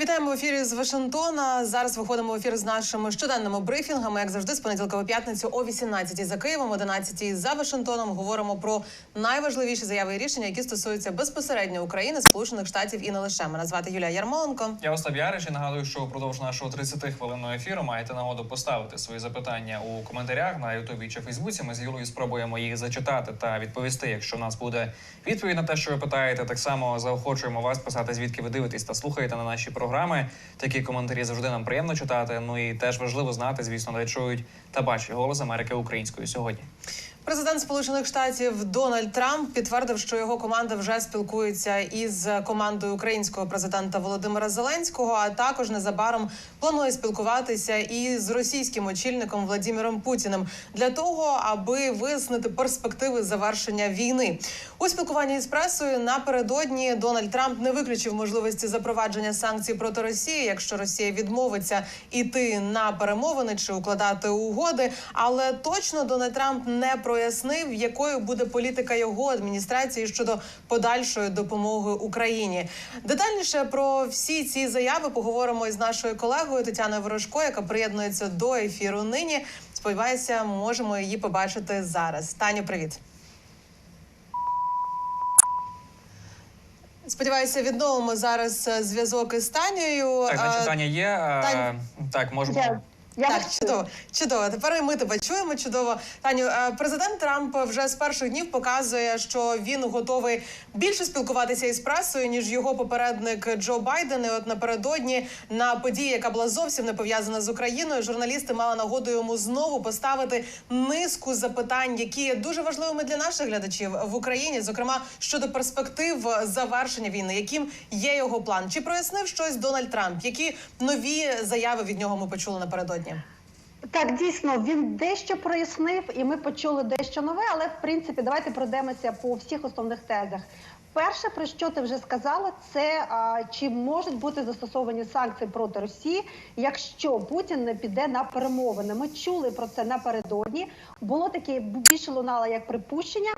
Вітаємо в ефірі з Вашингтона. Зараз виходимо в ефір з нашими щоденними брифінгами. Як завжди, з понеділка по п'ятницю о 18 за Києвом, 11 за Вашингтоном. Говоримо про найважливіші заяви і рішення, які стосуються безпосередньо України, Сполучених Штатів і не лише. Мене звати Юлія Ярмоленко. Я Остап Ярич і нагадую, що впродовж нашого 30-хвилинного ефіру маєте нагоду поставити свої запитання у коментарях на Ютубі чи Фейсбуці. Ми з Юлою спробуємо їх зачитати та відповісти. Якщо в нас буде відповідь на те, що ви питаєте, так само заохочуємо вас писати, звідки ви дивитесь та слухаєте на наші програми. Такі коментарі завжди нам приємно читати. Ну і теж важливо знати, звісно, де чують та бачать голос Америки українською сьогодні. Президент Сполучених Штатів Дональд Трамп підтвердив, що його команда вже спілкується із командою українського президента Володимира Зеленського, а також незабаром планує спілкуватися і з російським очільником Владимиром Путіним для того, аби вияснити перспективи завершення війни. У спілкуванні з пресою напередодні Дональд Трамп не виключив можливості запровадження санкцій проти Росії, якщо Росія відмовиться іти на перемовини чи укладати угоди. Але точно Дональд Трамп не прояснив, якою буде політика його адміністрації щодо подальшої допомоги Україні. Детальніше про всі ці заяви поговоримо із нашою колегою Тетяною Ворожко, яка приєднується до ефіру нині. Сподіваюся, можемо її побачити зараз. Таню, привіт. Сподіваюся, відновимо зараз е, зв'язок із Танією. Так, значить, Е, Таня є. е, Тань- Так, можемо. Я, я так, чудово, чудово. Тепер ми тебе чуємо. Чудово. Таню, е, президент Трамп вже з перших днів показує, що він готовий більше спілкуватися із пресою, ніж його попередник Джо Байден. І от напередодні на події, яка була зовсім не пов'язана з Україною, журналісти мали нагоду йому знову поставити низку запитань, які є дуже важливими для наших глядачів в Україні, зокрема щодо перспектив завершення війни, яким є його план. Чи прояснив щось Дональд Трамп? Які нові заяви від нього ми почули напередодні? Так, дійсно, він дещо прояснив, і ми почули дещо нове, але в принципі давайте пройдемося по всіх основних тезах. Перше, про що ти вже сказала, це а, чи можуть бути застосовані санкції проти Росії, якщо Путін не піде на перемовини. Ми чули про це напередодні. Було таке більше лунало як припущення.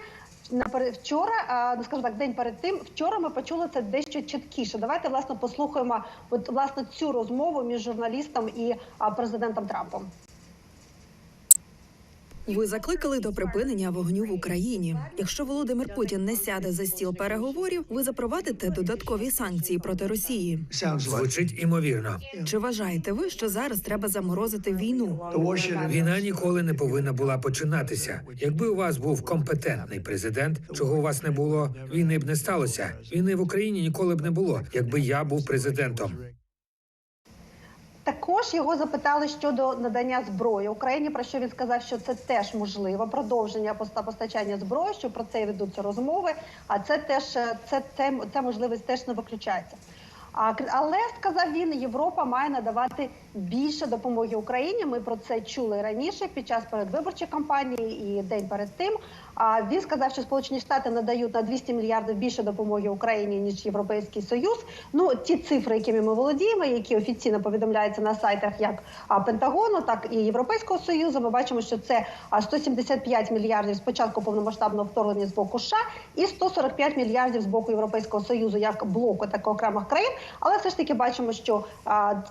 Вчора, ну скажу так, день перед тим. Вчора ми почули це дещо чіткіше. Давайте власне послухаємо от власне цю розмову між журналістом і президентом Трампом. Ви закликали до припинення вогню в Україні. Якщо Володимир Путін не сяде за стіл переговорів, ви запровадите додаткові санкції проти Росії. Звучить імовірно. Чи вважаєте ви, що зараз треба заморозити війну? Війна ніколи не повинна була починатися. Якби у вас був компетентний президент, чого у вас не було, війни б не сталося. Війни в Україні ніколи б не було, якби я був президентом. Також його запитали щодо надання зброї Україні. Про що він сказав, що це теж можливо продовження поста- постачання зброї, що про це ведуться розмови. А це теж е, це, це, ця можливість теж не виключається. А але сказав він, Європа має надавати більше допомоги Україні. Ми про це чули раніше під час передвиборчої кампанії і день перед тим. А він сказав, що Сполучені Штати надають на 200 мільярдів більше допомоги Україні ніж Європейський Союз. Ну ті цифри, якими ми володіємо, які офіційно повідомляються на сайтах як Пентагону, так і Європейського союзу. Ми бачимо, що це а, 175 мільярдів з початку повномасштабного вторгнення з боку США і 145 мільярдів з боку Європейського союзу як блоку, так окремих країн. Але все ж таки бачимо, що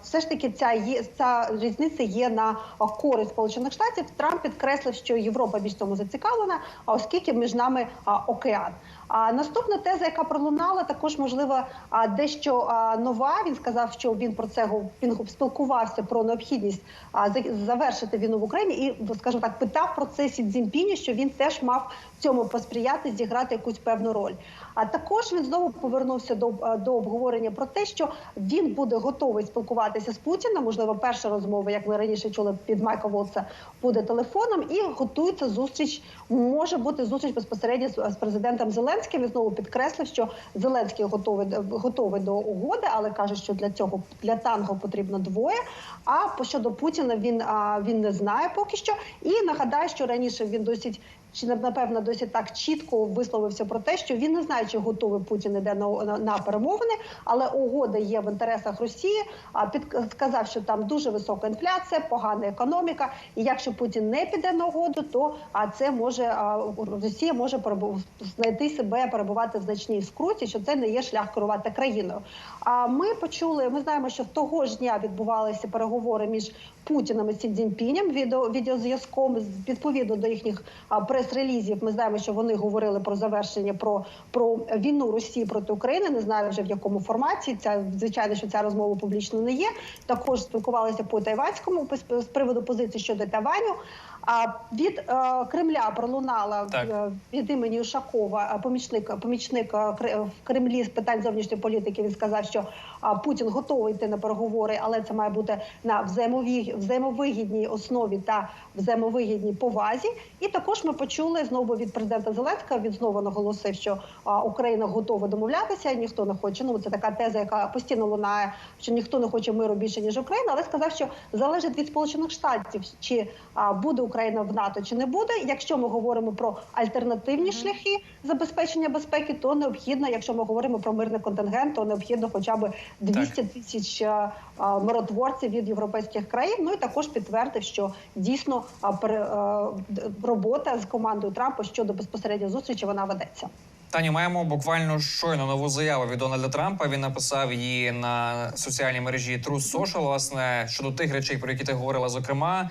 все ж таки ця є ця різниця є на користь Сполучених Штатів. Трамп підкреслив, що Європа більш в цьому зацікавлена, а оскільки між нами океан. А наступна теза, яка пролунала, також можливо дещо нова. Він сказав, що він про це він спілкувався про необхідність завершити війну в Україні, і скажімо так, питав про це Сі Цзіньпіні, що він теж мав цьому посприяти, зіграти якусь певну роль. А також він знову повернувся до, до обговорення про те, що він буде готовий спілкуватися з Путіним. Можливо, перша розмова, як ми раніше чули від Майка Волца, буде телефоном, і готується зустріч. Може бути зустріч безпосередньо з, з президентом Зеленським. Він знову підкреслив, що Зеленський готовий готовий до угоди, але каже, що для цього для танго потрібно двоє. А щодо Путіна він він не знає поки що. І нагадаю, що раніше він досить чи напевно досить так чітко висловився про те, що він не знає, чи готовий Путін іде на, на, на перемовини, але угода є в інтересах Росії. А під сказав, що там дуже висока інфляція, погана економіка. І якщо Путін не піде на угоду, то а це може а, Росія може перебу- знайти себе перебувати в значній скруті, що це не є шлях керувати країною. А ми почули, ми знаємо, що того ж дня відбувалися переговори між Путіним і Сі Цзіньпінем відео відеозв'язком відповідно до їхніх прес-релізів. Ми знаємо, що вони говорили про завершення про, про війну Росії проти України. Не знаю вже в якому форматі. Ця звичайно, що ця розмова публічно не є. Також спілкувалися по тайванському з приводу позиції щодо Тайваню. А від е, Кремля пролунала Так. е, від імені Ушакова, е, помічник помічник в Кремлі з питань зовнішньої політики. Він сказав, що Путін готовий йти на переговори, але це має бути на взаємовигідній основі та взаємовигідній повазі. І також ми почули знову від президента Зеленського. Він знову наголосив, що Україна готова домовлятися. Ніхто не хоче. Ну це така теза, яка постійно лунає, що ніхто не хоче миру більше ніж Україна. Але сказав, що залежить від Сполучених Штатів, чи буде Україна в НАТО, чи не буде. Якщо ми говоримо про альтернативні шляхи забезпечення безпеки, то необхідно, якщо ми говоримо про мирний контингент, то необхідно хоча б 200 тисяч а, а, миротворців від європейських країн. Ну і також підтвердив, що дійсно д- робота з командою Трампа щодо безпосередньо зустрічі вона ведеться. Тані, маємо буквально щойно нову заяву від Дональда Трампа. Він написав її на соціальній мережі Truth Social, власне, щодо тих речей, про які ти говорила, зокрема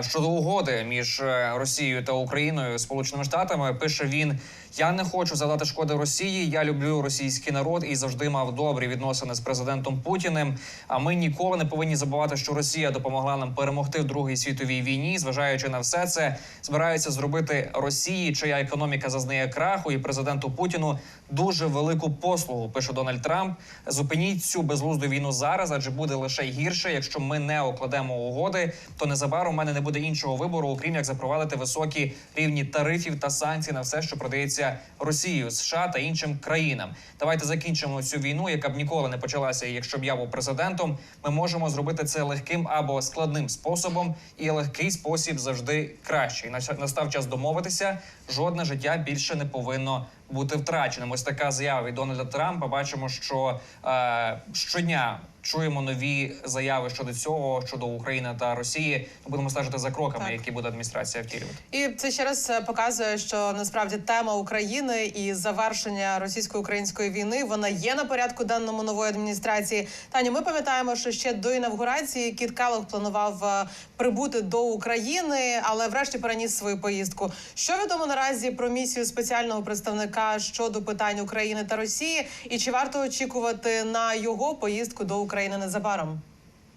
щодо угоди між е, Росією та Україною Сполученими Штатами. Пише він: Я не хочу завдати шкоди Росії. Я люблю російський народ і завжди мав добрі відносини з президентом Путіним. А ми ніколи не повинні забувати, що Росія допомогла нам перемогти в Другій світовій війні. Зважаючи на все це, збираються зробити Росії, чия економіка зазнає краху, і президенту Путіну дуже велику послугу. Пише Дональд Трамп. Зупиніть цю безглузду війну зараз, адже буде лише гірше, якщо ми не окладемо угоди. То незабаром у мене не буде іншого вибору, окрім як запровадити високі рівні тарифів та санкцій на все, що продається Росією, США та іншим країнам. Давайте закінчимо цю війну, яка б ніколи не почалася, якщо б я був президентом. Ми можемо зробити це легким або складним способом, і легкий спосіб завжди кращий. Настав час домовитися. Жодне життя більше не повинно бути втраченим. Ось така заява від Дональда Трампа. Бачимо, що е, щодня чуємо нові заяви щодо цього, щодо України та Росії. Будемо стежити за кроками, Так. які буде адміністрація втілювати. І це ще раз е, показує, що насправді тема України і завершення російсько-української війни вона є на порядку денному нової адміністрації. Таню, ми пам'ятаємо, що ще до інавгурації Кіт Келлог планував е, прибути до України, але врешті переніс свою поїздку. Що відомо наразі про місію спеціального представника щодо питань України та Росії, і чи варто очікувати на його поїздку до України незабаром?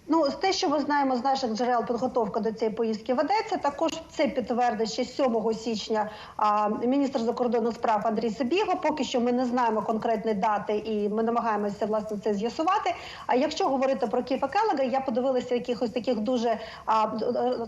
Ну, те, що ми знаємо з наших джерел, підготовка до цієї поїздки ведеться. Також це підтвердить ще 7 січня а, міністр закордонних справ Андрій Сибіго. Поки що ми не знаємо конкретні дати, і ми намагаємося власне це з'ясувати. А якщо говорити про Кіфа Келега, я подивилася якихось таких дуже а,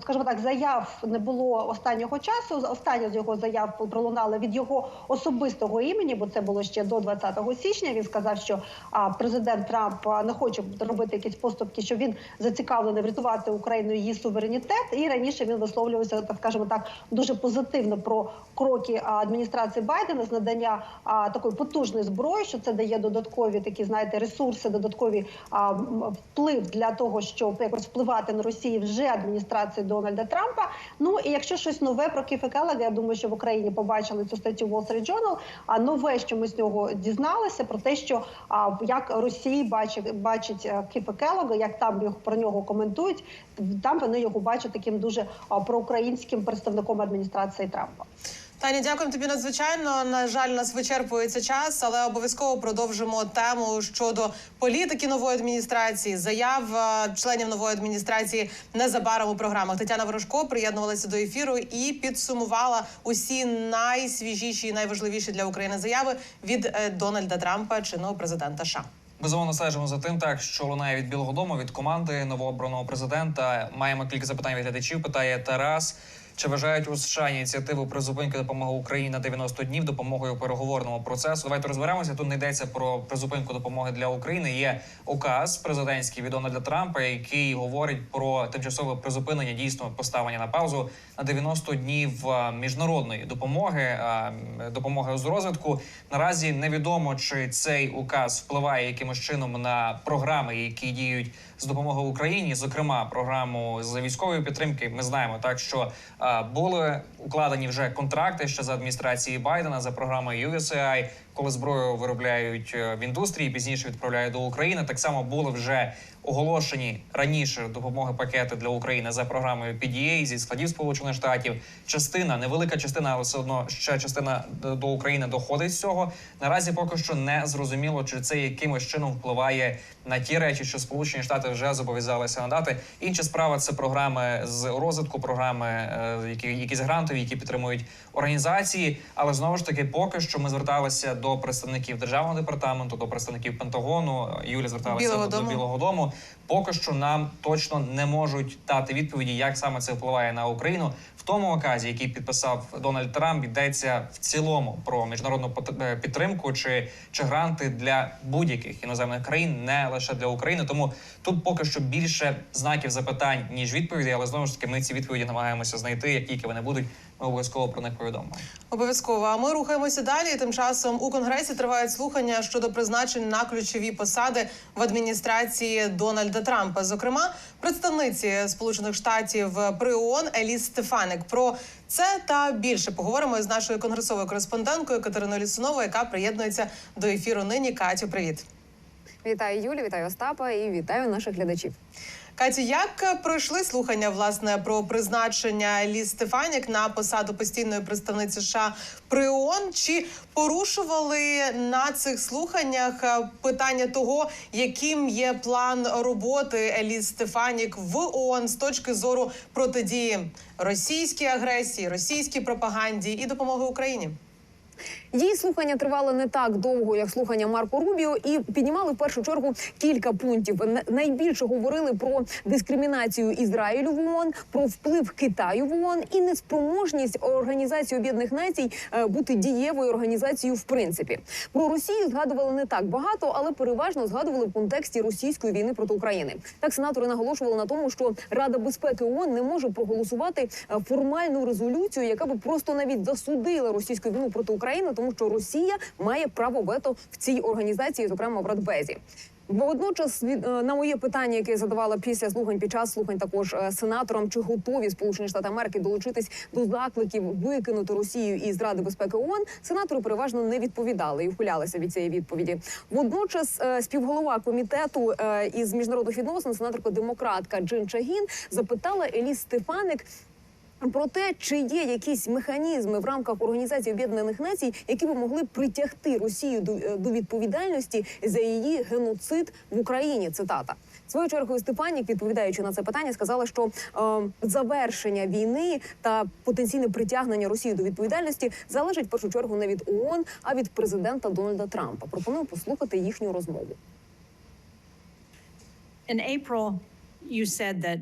скажімо так, заяв не було останнього часу. Остання з його заяв пролунала від його особистого імені, бо це було ще до 20 січня. Він сказав, що а, президент Трамп не хоче робити якісь поступки, що він зацікавлений врятувати Україну її суверенітет. І раніше він висловлювався, так скажімо так, дуже позитивно про кроки адміністрації Байдена з надання а, такої потужної зброї, що це дає додаткові такі, знаєте, ресурси, додаткові а, вплив для того, щоб якось впливати на Росію вже адміністрації Дональда Трампа. Ну і якщо щось нове про Кіфа Келлега, я думаю, що в Україні побачили цю статтю Wall Street Journal, А нове, що ми з нього дізналися, про те, що а, як Росії бачить бачить е, Кіфа Келлога, як там його про нього коментують, там вони його бачать таким дуже проукраїнським представником адміністрації Трампа. Таня, дякуємо тобі надзвичайно. На жаль, нас вичерпується час, але обов'язково продовжимо тему щодо політики нової адміністрації, заяв е, членів нової адміністрації незабаром у програмах. Тетяна Ворожко приєднувалася до ефіру і підсумувала усі найсвіжіші і найважливіші для України заяви від е, Дональда Трампа, чинного президента США. Безумовно стежимо за тим, так що лунає від Білого Дому, від команди новообраного президента. Маємо кілька запитань від глядачів. Питає Тарас. Чи вважають у США ініціативу призупинки допомоги Україні на 90 днів допомогою переговорному процесу? Давайте розберемося. Тут не йдеться про призупинку допомоги для України. Є указ президентський від Дональда Трампа, який говорить про тимчасове призупинення дійсно поставлення на паузу на 90 днів е, міжнародної допомоги, е, допомоги з розвитку. Наразі невідомо, чи цей указ впливає якимось чином на програми, які діють з допомогою Україні, зокрема програму з військової підтримки. Ми знаємо так, що е, були укладені вже контракти ще за адміністрації Байдена за програмою USAI, коли зброю виробляють е, в індустрії, пізніше відправляють до України. Так само були вже оголошені раніше допомоги пакети для України за програмою PDA зі складів Сполучених Штатів. Частина невелика частина, але все одно ще частина до України доходить з цього. Наразі поки що не зрозуміло, чи це якимось чином впливає на ті речі, що Сполучені Штати вже зобов'язалися надати. Інша справа це програми з розвитку, програми, е, які якісь грантові, які підтримують організації. Але знову ж таки, поки що ми зверталися до представників державного департаменту, до представників Пентагону. Юлія зверталася Білого до, до Білого Дому. Поки що нам точно не можуть дати відповіді, як саме це впливає на Україну. В тому оказі, який підписав Дональд Трамп, йдеться в цілому про міжнародну е, підтримку чи, чи гранти для будь-яких іноземних країн, не лише для України. Тому тут поки що більше знаків запитань ніж відповідей, але знову ж таки ми ці відповіді намагаємося знайти. Як тільки вони будуть, ми обов'язково про них повідомимо. Обов'язково. А ми рухаємося далі. Тим часом у конгресі тривають слухання щодо призначень на ключові посади в адміністрації Дональда Трампа. Зокрема, представниці Сполучених Штатів при ООН Еліс Стефаник. Про це та більше поговоримо із нашою конгресовою кореспонденткою Катериною Лісуновою, яка приєднується до ефіру нині. Катю, привіт. Вітаю Юлі, вітаю Остапа і вітаю наших глядачів. Катю, як пройшли слухання власне про призначення Лі Стефанік на посаду постійної представниці США при ООН? Чи порушували на цих слуханнях е, питання того, яким є план роботи Елі Стефанік в ООН з точки зору протидії російській агресії, російській пропаганді і допомоги Україні? Її слухання тривали не так довго, як слухання Марко Рубіо, і піднімали в першу чергу кілька пунктів. Найбільше говорили про дискримінацію Ізраїлю в ООН, про вплив Китаю в ООН і неспроможність Організації Об'єднаних Націй е, бути дієвою організацією в принципі. Про Росію згадували не так багато, але переважно згадували в контексті російської війни проти України. Так сенатори наголошували на тому, що Рада безпеки ООН не може проголосувати е, формальну резолюцію, яка би просто навіть засудила російську війну проти України, тому що Росія має право вето в цій організації, зокрема в Радбезі. Водночас від- е, на моє питання, яке я задавала після слухань під час слухань, також е, сенаторам, чи готові Сполучені Штати Америки долучитись до закликів викинути Росію із Ради безпеки ООН, сенатори переважно не відповідали і ухилялися від цієї відповіді. Водночас е, співголова комітету із міжнародних відносин, сенаторка демократка Джин Чагін, запитала Еліс Стефаник. Про те, чи є якісь механізми в рамках Організації Об'єднаних Націй, які би могли притягти Росію е, до відповідальності за її геноцид в Україні. Цитата свою чергою Степанік, відповідаючи на це питання, сказала, що е, завершення війни та потенційне притягнення Росії до відповідальності залежить в першу чергу не від ООН, а від президента Дональда Трампа. Пропоную послухати їхню розмову. In April, you said that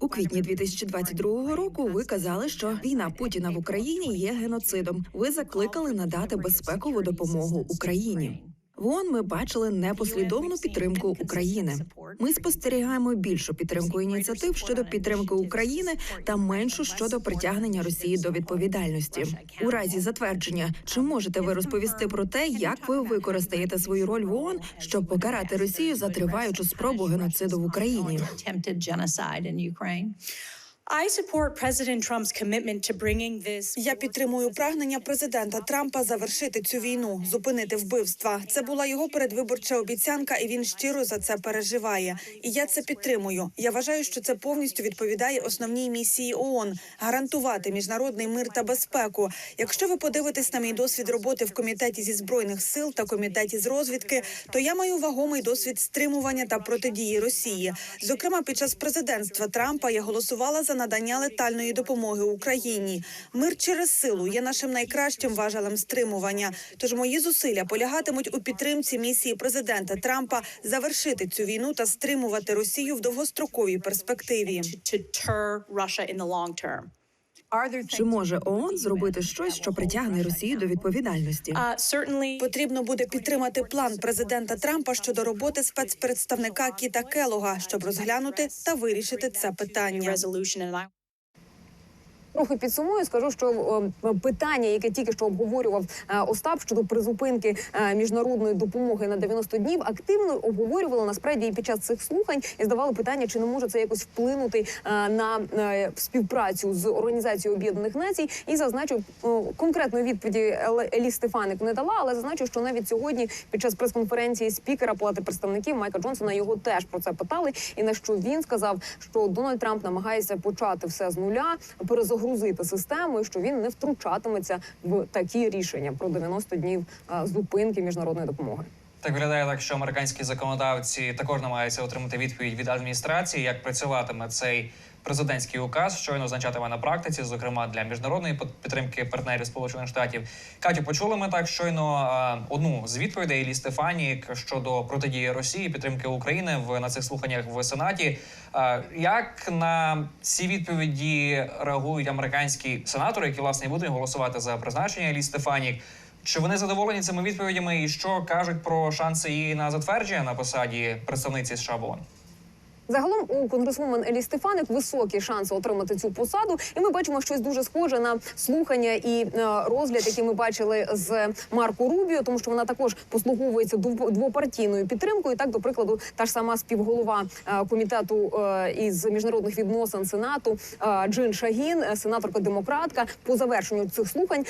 У квітні 2022 року ви казали, що війна Путіна в Україні є геноцидом. Ви закликали надати безпекову допомогу Україні. В ООН ми бачили непослідовну підтримку України. Ми спостерігаємо більшу підтримку ініціатив щодо підтримки України та меншу щодо притягнення Росії до відповідальності. У разі затвердження, чи можете ви розповісти про те, як ви використаєте свою роль в ООН, щоб покарати Росію за триваючу спробу геноциду в Україні? Я підтримую прагнення президента Трампа завершити цю війну, зупинити вбивства. Це була його передвиборча обіцянка, і він щиро за це переживає. І я це підтримую. Я вважаю, що це повністю відповідає основній місії ООН – гарантувати міжнародний мир та безпеку. Якщо ви подивитесь на мій досвід роботи в комітеті зі збройних сил та комітеті з розвідки, то я маю вагомий досвід стримування та протидії Росії. Зокрема, під час президентства Трампа я голосувала за надання летальної допомоги Україні. Мир через силу є нашим найкращим важелем стримування. Тож мої зусилля полягатимуть у підтримці місії президента Трампа завершити цю війну та стримувати Росію в довгостроковій перспективі. Чи може ООН зробити щось, що притягне Росію до відповідальності? Потрібно буде підтримати план президента Трампа щодо роботи спецпредставника Кіта Келога, щоб розглянути та вирішити це питання. Трохи підсумую, скажу, що е, питання, яке тільки що обговорював е, Остап щодо призупинки е, міжнародної допомоги на 90 днів, активно обговорювали насправді і під час цих слухань і здавали питання, чи не може це якось вплинути на співпрацю з організацією Об'єднаних Націй. І зазначив конкретної відповіді Елі Стефаник не дала, але зазначив, що навіть сьогодні під час прес-конференції спікера Палати представників Майка Джонсона його теж про це питали. І на що він сказав, що Дональд Трамп намагається почати все з нуля, перезагрузити систему, і що він не втручатиметься в такі рішення про 90 днів е, зупинки міжнародної допомоги. Так виглядає так, що американські законодавці також намагаються отримати відповідь від адміністрації, як працюватиме цей президентський указ, що він означатиме на практиці, зокрема для міжнародної під- підтримки партнерів Сполучених Штатів. Катю, почули ми так щойно е, одну з відповідей Лі Стефанік щодо протидії Росії, підтримки України в на цих слуханнях в Сенаті. Е, Як на ці відповіді реагують американські сенатори, які власне будуть голосувати за призначення Лі Стефанік? Чи вони задоволені цими відповідями, і що кажуть про шанси її на затвердження на посаді представниці США ООН? Загалом у конгресвумен Елі Стефаник високі шанси отримати цю посаду, і ми бачимо щось дуже схоже на слухання і е, розгляд, який ми бачили з Марко Рубіо, тому що вона також послуговується двопартійною підтримкою. Так, до прикладу, та ж сама співголова е, комітету е, із міжнародних відносин Сенату Джин Шагін, сенаторка демократка, по завершенню цих слухань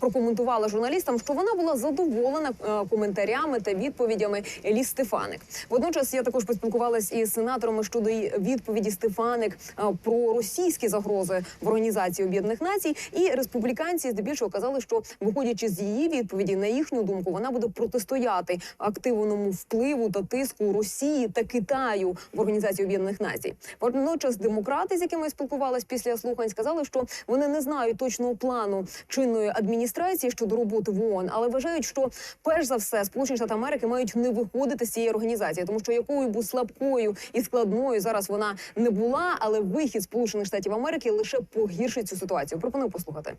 прокоментувала журналістам, що вона була задоволена коментарями та відповідями Елі Стефаник. Водночас я також поспілкувалась із сенаторами щодо відповіді Стефаник е, про російські загрози в організації Об'єднаних Націй. І республіканці здебільшого казали, що виходячи з її відповіді, на їхню думку, вона буде протистояти активному впливу та тиску Росії та Китаю в організації Об'єднаних Націй. Водночас демократи, з якими спілкувалась після слухань, сказали, що вони не знають точного плану чинної адміністрації щодо роботи в ООН, але вважають, що перш за все Сполучені Штати Америки мають не виходити з цієї організації, тому що якою б слабкою і складною зараз вона не була, але вихід Сполучених Штатів Америки лише погіршить цю ситуацію. Пропоную послухати.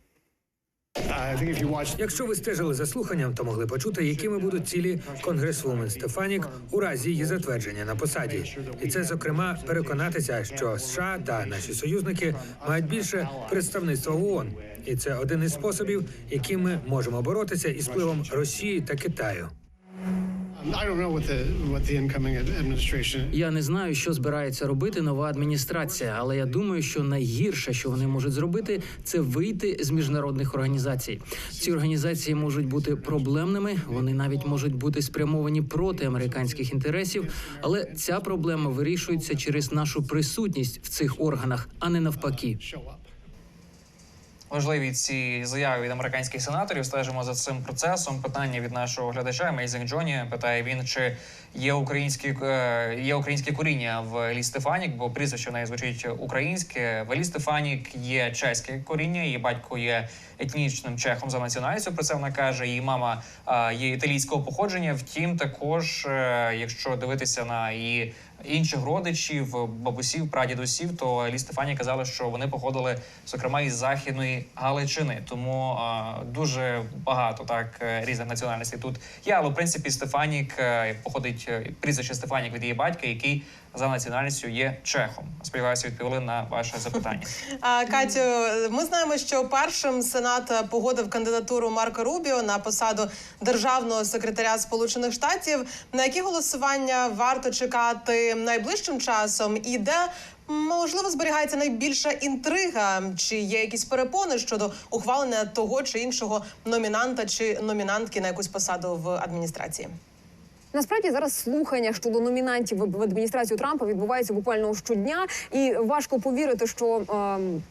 Якщо ви стежили за слуханням, то могли почути, якими будуть цілі конгресвумен Стефанік у разі її затвердження на посаді, і це зокрема переконатися, що США та наші союзники мають більше представництва в ООН. І це один із способів, яким ми можемо боротися із впливом Росії та Китаю. Administration Я не знаю, що збирається робити нова адміністрація, але я думаю, що найгірше, що вони можуть зробити, це вийти з міжнародних організацій. Ці організації можуть бути проблемними, вони навіть можуть бути спрямовані проти американських інтересів, але ця проблема вирішується через нашу присутність в цих органах, а не навпаки. Важливі ці заяви від американських сенаторів. Стежимо за цим процесом. Питання від нашого глядача Мейзінг Джоні питає він, чи є українські е, є українське коріння в Елі Стефанік, бо прізвище в неї звучить українське. В Елі Стефанік є чеське коріння. Її батько є етнічним чехом за національністю. Про це вона каже. Її мама е, є італійського походження. Втім, також, е, якщо дивитися на її інших родичів, бабусів, прадідусів, то Елі Стефані казали, що вони походили зокрема із західної Галичини. Тому дуже багато так е, різних національностей тут є. Але в принципі Стефанік е, походить е, прізвище Стефанік від її батька, який за національністю є чехом. Сподіваюся, відповіли на ваше запитання. А Катю, ми знаємо, що першим сенат погодив кандидатуру Марка Рубіо на посаду державного секретаря Сполучених Штатів. На які голосування варто чекати найближчим часом, і де можливо зберігається найбільша інтрига? Чи є якісь перепони щодо ухвалення того чи іншого номінанта чи номінантки на якусь посаду в адміністрації? Насправді зараз слухання щодо номінантів в адміністрацію Трампа відбуваються буквально щодня, і важко повірити, що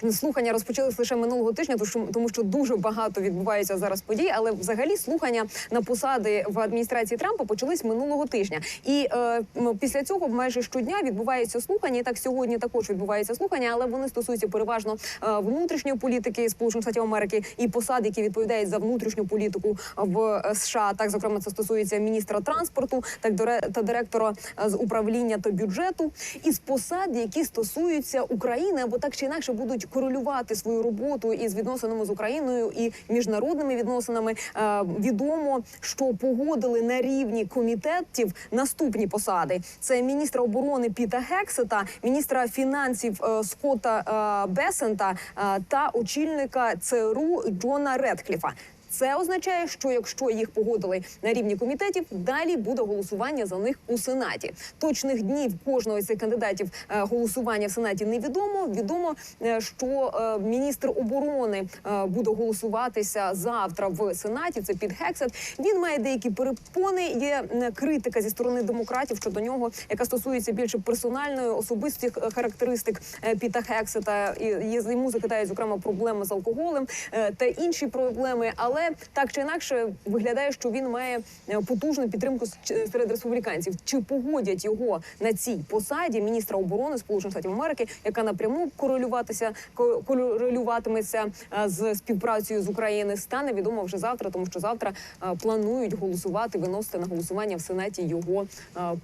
е, слухання розпочались лише минулого тижня, тому що, дуже багато відбувається зараз подій. Але взагалі слухання на посади в адміністрації Трампа почались минулого тижня. І е, після цього майже щодня відбуваються слухання. І так сьогодні також відбуваються слухання, але вони стосуються переважно е, внутрішньої політики Сполучених Штатів Америки і посад, які відповідають за внутрішню політику в е, США. Так, зокрема, це стосується міністра транспорту. Комітету, так та директора е, з управління та бюджету, із посад, які стосуються України, або так чи інакше будуть корелювати свою роботу із відносинами з Україною і міжнародними відносинами. Е, Відомо, що погодили на рівні комітетів наступні посади: це міністра оборони Піта Гексета, міністра фінансів е, Скотта е, Бесента та очільника ЦРУ Джона Редкліфа. Це означає, що якщо їх погодили на рівні комітетів, далі буде голосування за них у сенаті. Точних днів кожного з цих кандидатів е, голосування в сенаті невідомо. Відомо, е, що е, міністр оборони буде голосуватися завтра в сенаті. Це під Гексет. Він має деякі перепони. Є критика зі сторони демократів щодо нього, яка стосується більше персональної особистих характеристик Піта Гексета. І йому закидають зокрема проблеми з алкоголем та інші проблеми. Але так чи інакше виглядає, що він має е, потужну підтримку серед республіканців. Чи погодять його на цій посаді міністра оборони Сполучених Штатів Америки, яка напряму корелюватися ко- корелюватиметься е, з співпрацею з України, стане відомо вже завтра, тому що завтра е, планують голосувати, виносити на голосування в сенаті його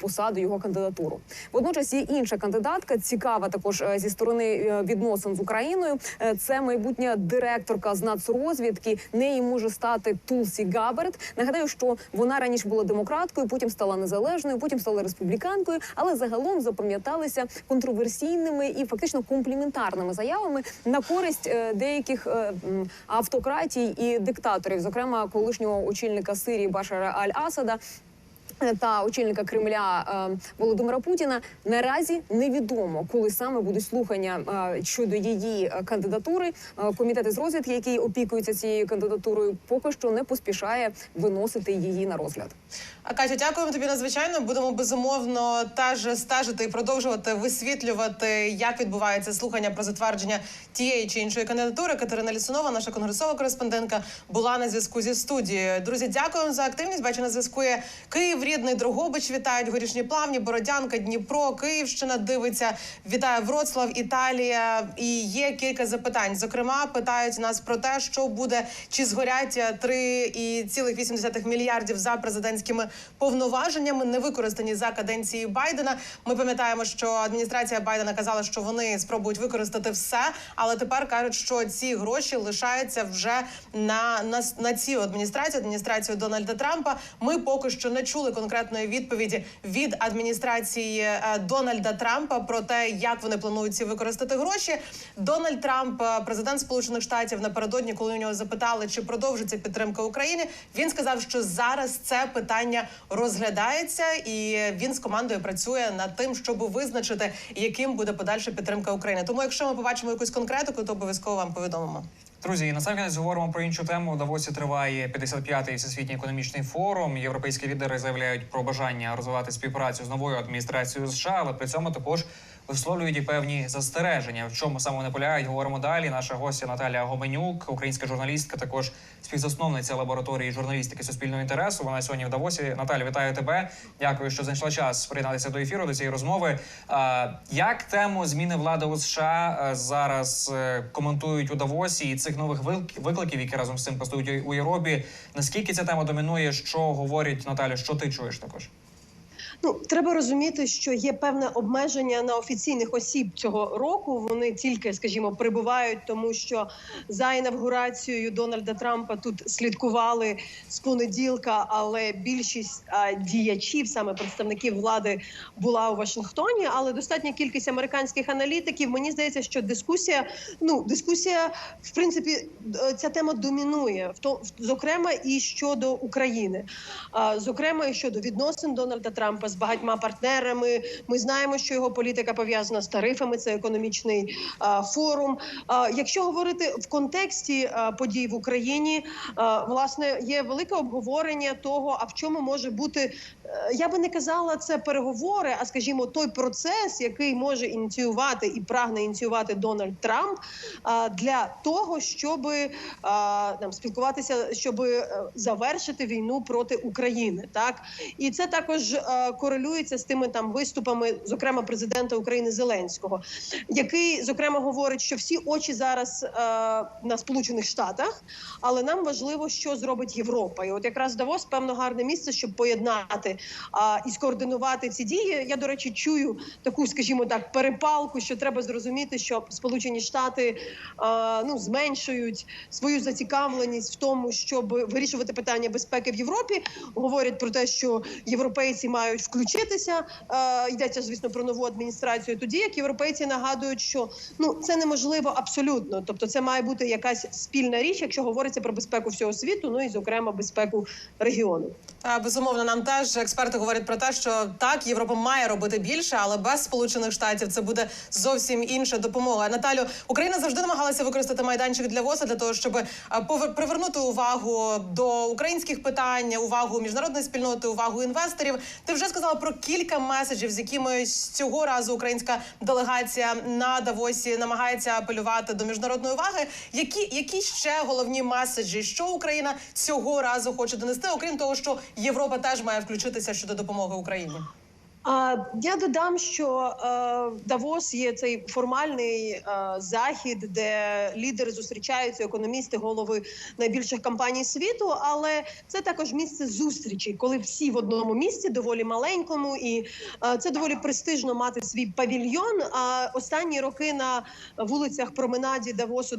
посаду, його кандидатуру. Водночас є інша кандидатка, цікава також зі сторони відносин з Україною. Це майбутня директорка з нацрозвідки. Неї може стати Тулсі Габерт. Нагадаю, що вона раніше була демократкою, потім стала незалежною, потім стала республіканкою, але загалом запам'яталися контроверсійними і фактично компліментарними заявами на користь е, деяких е, автократій і диктаторів, зокрема колишнього очільника Сирії Башара Аль-Асада. Та очільника Кремля е, Володимира Путіна наразі невідомо, коли саме будуть слухання е, щодо її е, кандидатури. Е, комітет з розвідки, який опікується цією кандидатурою, поки що не поспішає виносити її на розгляд. А Катю, дякуємо тобі надзвичайно. Будемо безумовно теж стежити і продовжувати висвітлювати, як відбувається слухання про затвердження тієї чи іншої кандидатури. Катерина Лісунова, наша конгресова кореспондентка, була на зв'язку зі студією. Друзі, дякуємо за активність. Бачу, на зв'язку є Київ, рідний Дрогобич. Вітають горішні плавні, Бородянка, Дніпро, Київщина дивиться. Вітає Вроцлав, Італія. І є кілька запитань. Зокрема, питають нас про те, що буде чи згорять 3,8 мільярдів за президентськими повноваженнями, не використані за каденції Байдена. Ми пам'ятаємо, що адміністрація Байдена казала, що вони спробують використати все, але тепер кажуть, що ці гроші лишаються вже на, на, на цю адміністрацію, адміністрацію Дональда Трампа. Ми поки що не чули конкретної відповіді від адміністрації е, Дональда Трампа про те, як вони планують ці використати гроші. Дональд Трамп, е, президент Сполучених Штатів, напередодні, коли у нього запитали, чи продовжиться підтримка України, він сказав, що зараз це питання розглядається, і він з командою працює над тим, щоб визначити, яким буде подальша підтримка України. Тому, якщо ми побачимо якусь конкретику, то обов'язково вам повідомимо. Друзі, і насамкінець говоримо про іншу тему. У Давосі триває 55-й всесвітній економічний форум. Європейські лідери заявляють про бажання розвивати співпрацю з новою адміністрацією США, але при цьому також висловлюють і певні застереження. В чому саме вони полягають? Говоримо далі. Наша гостя Наталія Гоменюк, українська журналістка, також співзасновниця лабораторії журналістики суспільного інтересу. Вона сьогодні в Давосі. Наталя, вітаю тебе. Дякую, що знайшла час приєднатися до ефіру до цієї розмови. Як тему зміни влади у США е, зараз е, коментують у Давосі і цих нових викликів, які разом з цим постають у Європі? Наскільки ця тема домінує? Що говорять Наталя? Що ти чуєш також? Ну треба розуміти, що є певне обмеження на офіційних осіб цього року. Вони тільки, скажімо, прибувають, тому що за інавгурацією Дональда Трампа тут слідкували з понеділка, але більшість а, діячів, саме представників влади, була у Вашингтоні. Але достатня кількість американських аналітиків. Мені здається, що дискусія, ну дискусія, в принципі, ця тема домінує в то, зокрема і щодо України, а, зокрема і щодо відносин Дональда Трампа з багатьма партнерами. Ми знаємо, що його політика пов'язана з тарифами. Це економічний а, форум. А, якщо говорити в контексті а, подій в Україні, а, власне є велике обговорення того, а в чому може бути. е, Я би не казала це переговори, а скажімо, той процес, який може ініціювати і прагне ініціювати Дональд Трамп а, для того, щоб там спілкуватися, щоб завершити війну проти України, так і це також е, корелюється з тими там виступами, зокрема президента України Зеленського, який зокрема говорить, що всі очі зараз е, на Сполучених Штатах, але нам важливо, що зробить Європа. І от якраз Давос певно гарне місце, щоб поєднати а, і скоординувати ці дії. Я до речі чую таку, скажімо так, перепалку, що треба зрозуміти, що Сполучені Штати а, ну зменшують свою зацікавленість в тому, щоб вирішувати питання безпеки в Європі. Говорять про те, що європейці мають включитися. Е, йдеться звісно про нову адміністрацію. Тоді як європейці нагадують, що ну це неможливо абсолютно. Тобто, це має бути якась спільна річ, якщо говориться про безпеку всього світу, ну і зокрема безпеку регіону. Та, безумовно, нам теж експерти говорять про те, що так Європа має робити більше, але без сполучених штатів це буде зовсім інша допомога. Наталю, Україна завжди намагалася використати майданчик для ВОСа для того, щоб е, привернути увагу до українських питань, увагу міжнародної спільноти, увагу інвесторів. Ти вже сказала про кілька меседжів, з якими цього разу українська делегація на Давосі намагається апелювати до міжнародної уваги. Які, які ще головні меседжі, що Україна цього разу хоче донести, окрім того, що Європа теж має включитися щодо допомоги Україні? Я додам, що е, Давос є цей формальний е, захід, де лідери зустрічаються, економісти, голови найбільших компаній світу. Але це також місце зустрічі, коли всі в одному місці, доволі маленькому, і е, це доволі престижно мати свій павільйон. А останні роки на вулицях променаді Давосу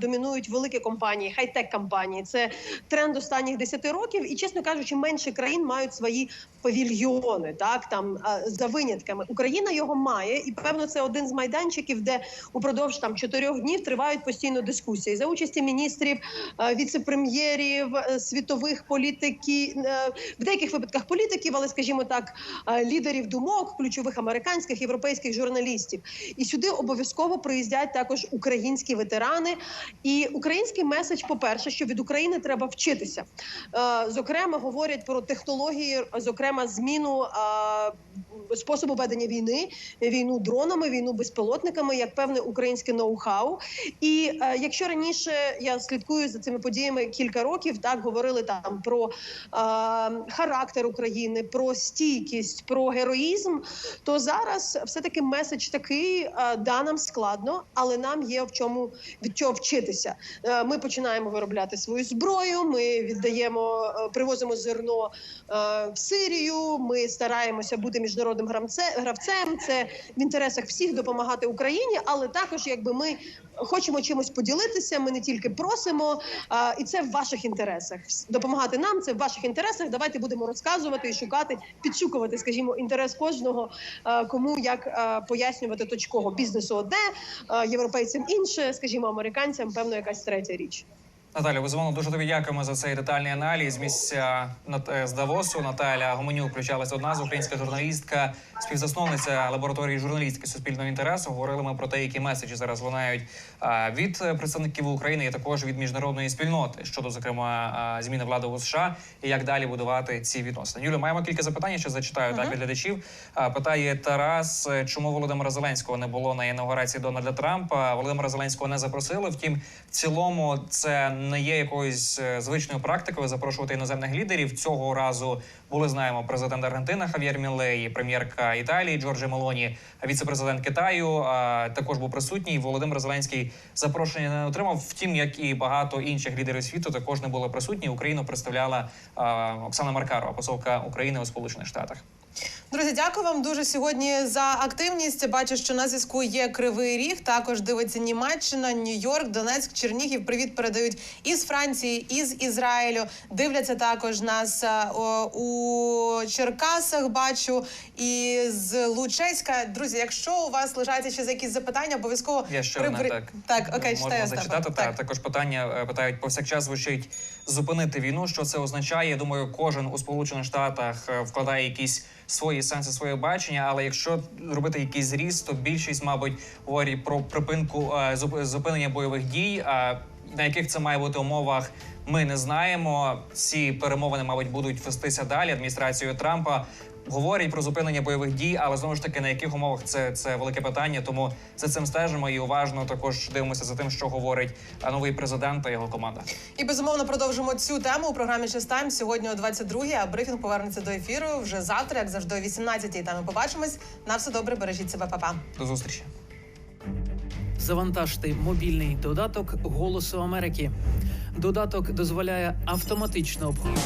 домінують великі компанії, хай-тек компанії. Це тренд останніх 10 років. І чесно кажучи, менше країн мають свої павільйони. Так там а, за винятками Україна його має, і певно, це один з майданчиків, де упродовж там чотирьох днів тривають постійно дискусії за участі міністрів, е, віце-прем'єрів, е, світових політиків, е, в деяких випадках політиків, але скажімо так, е, лідерів думок, ключових американських європейських журналістів. І сюди обов'язково приїздять також українські ветерани. І український меседж, по-перше, що від України треба вчитися. Е, Зокрема, говорять про технології, зокрема, зміну е, способу ведення війни, війну дронами, війну безпілотниками, як певне українське ноу-хау. І е, якщо раніше я слідкую за цими подіями кілька років, так говорили там про е, характер України, про стійкість, про героїзм, то зараз все таки меседж такий: е, да, нам складно, але нам є в чому від чого вчитися. Е, Ми починаємо виробляти свою зброю. Ми віддаємо, е, привозимо зерно е, в Сирію. Ми стараємося бути міжнародним гравце- гравцем. Це в інтересах всіх допомагати Україні, але також, якби ми хочемо чимось поділитися, ми не тільки просимо, і це в ваших інтересах. Допомагати нам це в ваших інтересах. Давайте будемо розказувати і шукати, підшукувати, скажімо, інтерес кожного, кому як пояснювати точково бізнесу одне, європейцям інше, скажімо, американцям, певно, якась третя річ. Наталя, безумовно, дуже тобі дякуємо за цей детальний аналіз. Місця е, з Давосу Наталя Гуменюк включалася до нас, українська журналістка, співзасновниця лабораторії журналістики суспільного інтересу. Говорили ми про те, які меседжі зараз лунають від представників України і також від міжнародної спільноти щодо зокрема зміни влади у США і як далі будувати ці відносини. Юля, маємо кілька запитань, що зачитаю так від глядачів. Питає Тарас, е, чому Володимира Зеленського не було на інаугурації Дональда Трампа? Володимира Зеленського не запросили. Втім, в цілому це не є якоюсь е, звичною практикою запрошувати іноземних лідерів. Цього разу були знаємо президент Аргентини Хав'єр Мілей, прем'єрка Італії Джорджі Мелоні, віце-президент Китаю також був присутній. Володимир Зеленський запрошення не отримав. Втім, як і багато інших лідерів світу, також не були присутні. Україну представляла Оксана Маркарова, посолка України у Сполучених Штатах. Друзі, дякую вам дуже сьогодні за активність. Бачу, що на зв'язку є Кривий Ріг. Також дивиться Німеччина, Нью-Йорк, Донецьк, Чернігів. Привіт передають із Франції, із Ізраїлю. Дивляться також нас е, у Черкасах. Бачу і з Лучеська. Друзі, якщо у вас лишаються ще якісь запитання, обов'язково Я ще одне, так. так. Окей, можна читаю зачитати. Та також питання е, питають повсякчас звучить зупинити війну. Що це означає? Я думаю, кожен у Сполучених Штатах е, вкладає якісь свої сенси, своє бачення. Але якщо робити якийсь зріз, то більшість, мабуть, говорить про припинку е, зуп- зупинення бойових дій. А на яких це має бути умовах? Ми не знаємо. Ці перемовини, мабуть, будуть вестися далі адміністрацією Трампа. Говорять про зупинення бойових дій, але знову ж таки на яких умовах це, це велике питання. Тому за цим стежимо і уважно також дивимося за тим, що говорить новий президент та його команда. І безумовно продовжимо цю тему у програмі «Час Тайм» сьогодні о 22-й, А брифінг повернеться до ефіру вже завтра, як завжди, о 18-й. Там ми побачимось. На все добре, бережіть себе, Па-па. До зустрічі. Завантажте мобільний додаток Голосу Америки. Додаток дозволяє автоматично обходити.